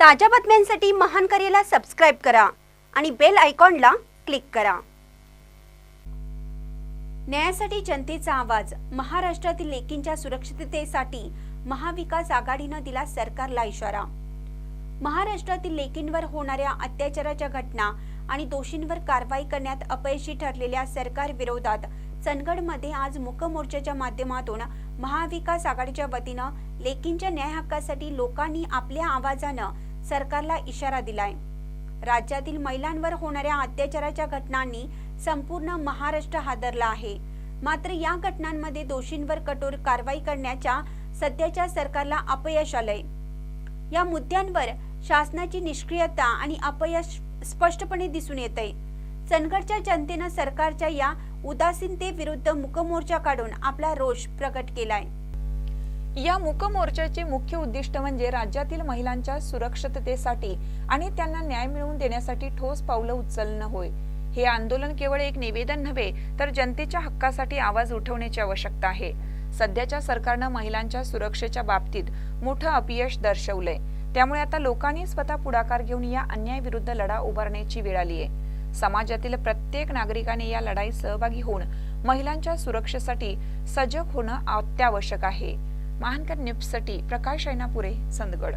ताज्या बातम्यांसाठी महान करेला सबस्क्राईब करा आणि बेल आयकॉनला क्लिक करा. न्यायासाठी जनतेचा आवाज. महाराष्ट्रातील लेकींच्या सुरक्षिततेसाठी महाविकास आघाडीनं दिला सरकारला इशारा. महाराष्ट्रातील लेकींवर होणाऱ्या अत्याचाराच्या घटना आणि दोषींवर कारवाई करण्यात अपयशी ठरलेल्या सरकार विरोधात चंदगडमध्ये आज मूकमोर्चाच्या माध्यमातून महाविकास आघाडीच्या वतीनं लेकींच्या न्याय हक्कासाठी लोकांनी आपल्या आवाजानं सरकारला इशारा दिलाय. राज्यातील महिलांवर होणाऱ्या अत्याचाराच्या घटनांनी संपूर्ण महाराष्ट्र हादरला आहे. मात्र या घटनांमध्ये दोषींवर कठोर कारवाई करण्याच्या सध्याच्या सरकारला अपयश आलंय. या मुद्द्यांवर शासनाची निष्क्रियता आणि अपयश स्पष्टपणे दिसून येत आहे चंदगडच्या जनतेनं सरकारच्या या उदासीनतेविरुद्ध मुकमोर्चा काढून आपला रोष प्रकट केलाय. या मूक मोर्चाचे मुख्य उद्दिष्ट म्हणजे राज्यातील महिलांच्या सुरक्षिततेसाठी आणि त्यांना न्याय मिळवून देण्यासाठी ठोस पावलं उचलणं होय. हे आंदोलन केवळ एक निवेदन नव्हे तर जनतेच्या हक्कासाठी आवाज उठवण्याची आवश्यकता आहे. सध्याच्या सरकारनं महिलांच्या सुरक्षेच्या बाबतीत मोठं अपयश दर्शवलंय. त्यामुळे आता लोकांनी स्वतः पुढाकार घेऊन या अन्यायाविरुद्ध लढा उभारण्याची वेळ आली आहे समाजातील प्रत्येक नागरिकाने या लढाईत सहभागी होऊन महिलांच्या सुरक्षेसाठी सजग होणं अत्यावश्यक आहे. महानकर न्यूजसाठी प्रकाश ऐनापुरे संदगड.